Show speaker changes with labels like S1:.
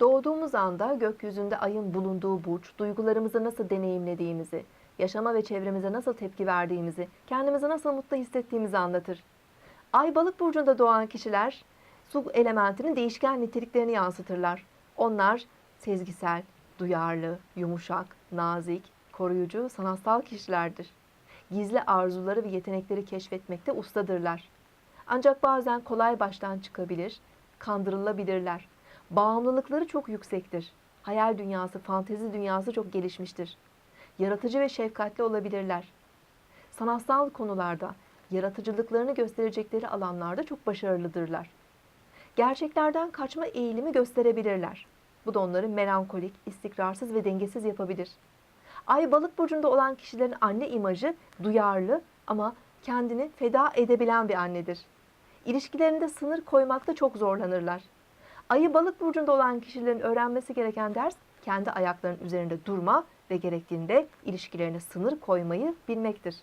S1: Doğduğumuz anda gökyüzünde ayın bulunduğu burç, duygularımızı nasıl deneyimlediğimizi, yaşama ve çevremize nasıl tepki verdiğimizi, kendimizi nasıl mutlu hissettiğimizi anlatır. Ay balık burcunda doğan kişiler su elementinin değişken niteliklerini yansıtırlar. Onlar sezgisel, duyarlı, yumuşak, nazik, koruyucu, sanatsal kişilerdir. Gizli arzuları ve yetenekleri keşfetmekte ustadırlar. Ancak bazen kolay baştan çıkabilir, kandırılabilirler. Bağımlılıkları çok yüksektir. Hayal dünyası, fantezi dünyası çok gelişmiştir. Yaratıcı ve şefkatli olabilirler. Sanatsal konularda, yaratıcılıklarını gösterecekleri alanlarda çok başarılıdırlar. Gerçeklerden kaçma eğilimi gösterebilirler. Bu da onları melankolik, istikrarsız ve dengesiz yapabilir. Ay balık burcunda olan kişilerin anne imajı duyarlı ama kendini feda edebilen bir annedir. İlişkilerinde sınır koymakta çok zorlanırlar. Ayı balık burcunda olan kişilerin öğrenmesi gereken ders kendi ayaklarının üzerinde durma ve gerektiğinde ilişkilerine sınır koymayı bilmektir.